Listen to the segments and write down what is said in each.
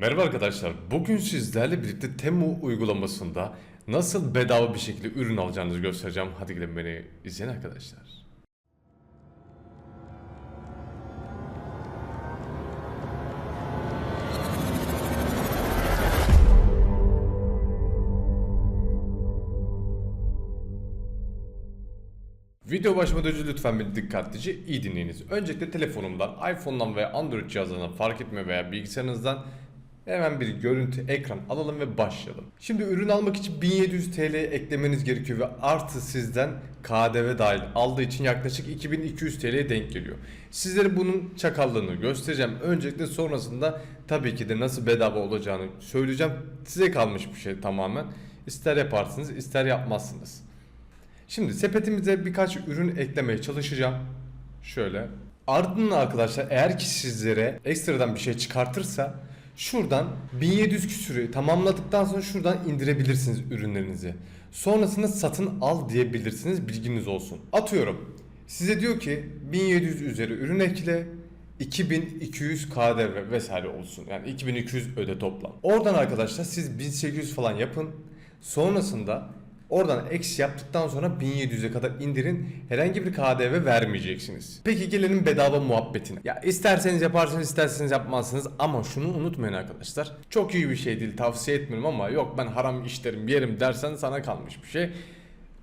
Merhaba arkadaşlar. Bugün sizlerle birlikte Temu uygulamasında nasıl bedava bir şekilde ürün alacağınızı göstereceğim. Hadi gelin beni izleyin arkadaşlar. Video başlamadan önce lütfen beni dikkatlice iyi dinleyiniz. Öncelikle telefonumdan, iPhone'dan veya Android cihazlarından fark etme veya bilgisayarınızdan hemen bir görüntü ekran alalım ve başlayalım. Şimdi ürün almak için 1700 TL eklemeniz gerekiyor ve artı sizden KDV dahil aldığı için yaklaşık 2200 TL'ye denk geliyor. Sizlere bunun çakallığını göstereceğim. Öncelikle sonrasında tabii ki de nasıl bedava olacağını söyleyeceğim. Size kalmış bir şey tamamen. İster yaparsınız ister yapmazsınız. Şimdi sepetimize birkaç ürün eklemeye çalışacağım. Şöyle. Ardından arkadaşlar eğer ki sizlere ekstradan bir şey çıkartırsa şuradan 1700 küsürü tamamladıktan sonra şuradan indirebilirsiniz ürünlerinizi. Sonrasında satın al diyebilirsiniz bilginiz olsun. Atıyorum size diyor ki 1700 üzeri ürün ekle 2200 KDV vesaire olsun. Yani 2200 öde toplam. Oradan arkadaşlar siz 1800 falan yapın. Sonrasında Oradan eksi yaptıktan sonra 1700'e kadar indirin. Herhangi bir KDV vermeyeceksiniz. Peki gelelim bedava muhabbetine. Ya isterseniz yaparsınız isterseniz yapmazsınız ama şunu unutmayın arkadaşlar. Çok iyi bir şey değil tavsiye etmiyorum ama yok ben haram işlerim yerim dersen sana kalmış bir şey.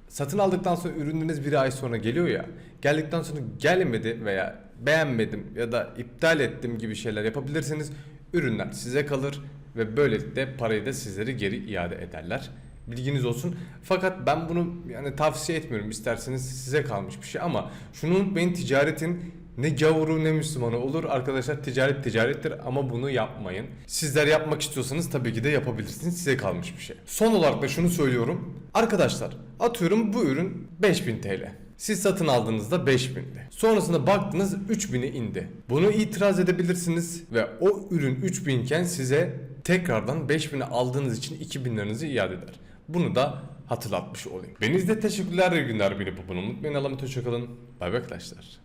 Satın aldıktan sonra ürününüz bir ay sonra geliyor ya. Geldikten sonra gelmedi veya beğenmedim ya da iptal ettim gibi şeyler yapabilirsiniz. Ürünler size kalır ve böylelikle parayı da sizlere geri iade ederler. Bilginiz olsun. Fakat ben bunu yani tavsiye etmiyorum. İsterseniz size kalmış bir şey ama şunu unutmayın ticaretin ne gavuru ne Müslümanı olur. Arkadaşlar ticaret ticarettir ama bunu yapmayın. Sizler yapmak istiyorsanız tabii ki de yapabilirsiniz. Size kalmış bir şey. Son olarak da şunu söylüyorum. Arkadaşlar atıyorum bu ürün 5000 TL. Siz satın aldığınızda 5000'di. Sonrasında baktınız 3000'e indi. Bunu itiraz edebilirsiniz ve o ürün 3000 iken size tekrardan 5000'e aldığınız için 2000 liranızı iade eder. Bunu da hatırlatmış olayım. Beni de teşekkürler günler beni bunu unutmayın. Allah'a emanet hoşçakalın. Bay bay arkadaşlar.